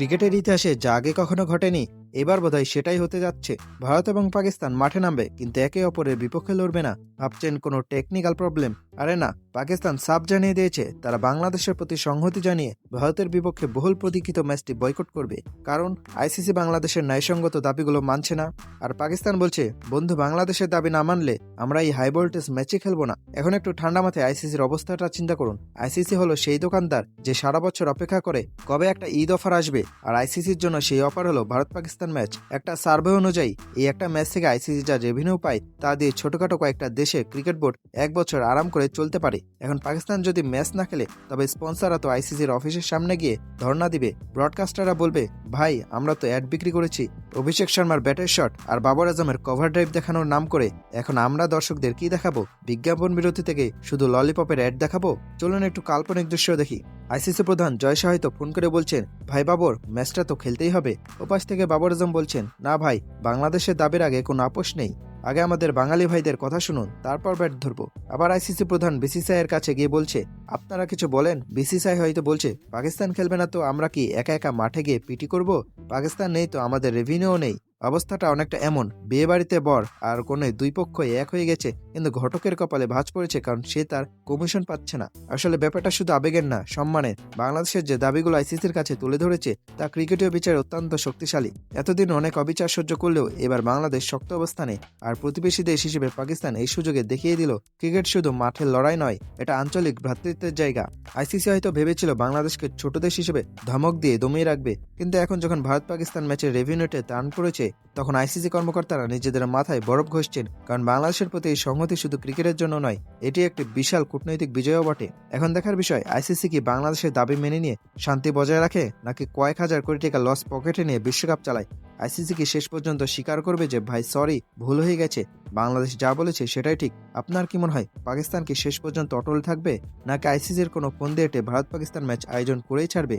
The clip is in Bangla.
ক্রিকেটের ইতিহাসে যা আগে কখনো ঘটেনি, এবার বোধহয় সেটাই হতে যাচ্ছে। ভারত এবং পাকিস্তান মাঠে নামবে, কিন্তু একে অপরের বিপক্ষে লড়বে না। ভাবছেন কোনো টেকনিক্যাল প্রবলেম আরে না, পাকিস্তান সাফ জানিয়ে দিয়েছে, তারা বাংলাদেশের প্রতি সংহতি জানিয়ে ভারতের বিপক্ষে বহুল প্রতীক্ষিত ম্যাচটি বয়কট করবে। কারণ, আইসিসি বাংলাদেশের ন্যায়সঙ্গত দাবিগুলো মানছে না। আর পাকিস্তান বলছে, বন্ধু, বাংলাদেশের দাবি না মানলে আমরা এই হাই ভোল্টেজ ম্যাচে খেলব না। এখন একটু ঠান্ডা মাথায় আইসিসির অবস্থাটা চিন্তা করুন। আইসিসি হলো সেই দোকানদার যে সারা বছর অপেক্ষা করে কবে একটা ঈদ অফার আসবে। আর আইসিসির জন্য সেই অফার হলো ভারত পাকিস্তান ম্যাচ। একটা সার্ভে অনুযায়ী, এই একটা ম্যাচ থেকে আইসিসি যা রেভিনিউ পায়, তা দিয়ে ছোটখাটো কয়েকটা দেশে ক্রিকেট বোর্ড এক বছর আরাম করে চলতে পারে। এখন পাকিস্তান যদি ম্যাচ না খেলে, তবে স্পন্সররা তো আইসিসির অফিসের সামনে গিয়ে ধর্ণা দিবে। ব্রডকাস্টাররা বলবে, ভাই, আমরা তো অ্যাড বিক্রি করেছি। অভিষেক শর্মার ব্যাটের শট আর বাবর আজমের কভার ড্রাইভ দেখানোর নাম করে, এখন আমরা দর্শকদের কি দেখাবো? বিজ্ঞাপন বিরতি থেকে শুধু ললিপপের অ্যাড দেখাবো? চলুন একটু কাল্পনিক দৃশ্য দেখি। আইসিসি প্রধান জয় শাহ ফোন করে বলছেন, ভাই বাবর, ম্যাচটা তো খেলতেই হবে। ওপাশ থেকে বাবর আজম বলছেন, না ভাই, বাংলাদেশের দাবির আগে কোনো আপোষ নেই। আগে আমাদের বাঙালি ভাইদের কথা শুনুন, তারপর ব্যাট ধরবো। আবার আইসিসি প্রধান বিসিসিআই এর কাছে গিয়ে বলছে, আপনারা কিছু বলেন? বিসিসিআই হয়তো বলছে, পাকিস্তান খেলবে না তো, আমরা কি একা একা মাঠে গিয়ে পিটি করব? পাকিস্তান নেই তো, আমাদের রেভিনিউ নেই। অবস্থাটা অনেকটা এমন। বিয়ে বাড়িতে বর আর কোনে দুই পক্ষই এক হয়ে গেছে, কিন্তু ঘটকের কপালে ভাঁজ পড়েছে কারণ সে তার কমিশন পাচ্ছে না। আসলে ব্যাপারটা শুধু আবেগের না, সম্মানের। বাংলাদেশের যে দাবিগুলো আইসিসির কাছে তুলে ধরেছে, তা ক্রিকেটীয় বিচার অত্যন্ত শক্তিশালী। এতদিন অনেক অবিচার সহ্য করলেও এবার বাংলাদেশ শক্ত অবস্থানে আর প্রতিবেশী দেশ হিসেবে পাকিস্তান এই সুযোগে দেখিয়ে দিল, ক্রিকেট শুধু মাঠের লড়াই নয়, এটা আঞ্চলিক ভ্রাতৃত্বের জায়গা। আইসিসি হয়তো ভেবেছিল বাংলাদেশকে ছোট দেশ হিসেবে ধমক দিয়ে দমিয়ে রাখবে, কিন্তু এখন যখন ভারত পাকিস্তান ম্যাচের রেভিনিউতে টার্ন পড়েছে তখন আইসিসি কর্মকর্তারা নিজেদের মাথায় বরফ ঘষছেন, কারণ বাংলাদেশের প্রতি এই সংহতি শুধু ক্রিকেটের জন্য নয়, এটি একটি বিশাল কূটনৈতিক বিজয়ও বটে। এখন দেখার বিষয়, আইসিসি কি বাংলাদেশের দাবি মেনে নিয়ে শান্তি বজায় রাখে, নাকি কয়েক হাজার কোটি টাকা লস পকেটে নিয়ে বিশ্বকাপ চালায়? আইসিসি কি শেষ পর্যন্ত স্বীকার করবে যে, ভাই সরি ভুল হয়ে গেছে, বাংলাদেশ যা বলেছে সেটাই ঠিক, আপনার কি মনে হয়, পাকিস্তান কি শেষ পর্যন্ত অটল থাকবে, নাকি আইসিসির কোনো ফোন দিয়ে ভারত পাকিস্তান ম্যাচ আয়োজন করেই ছাড়বে?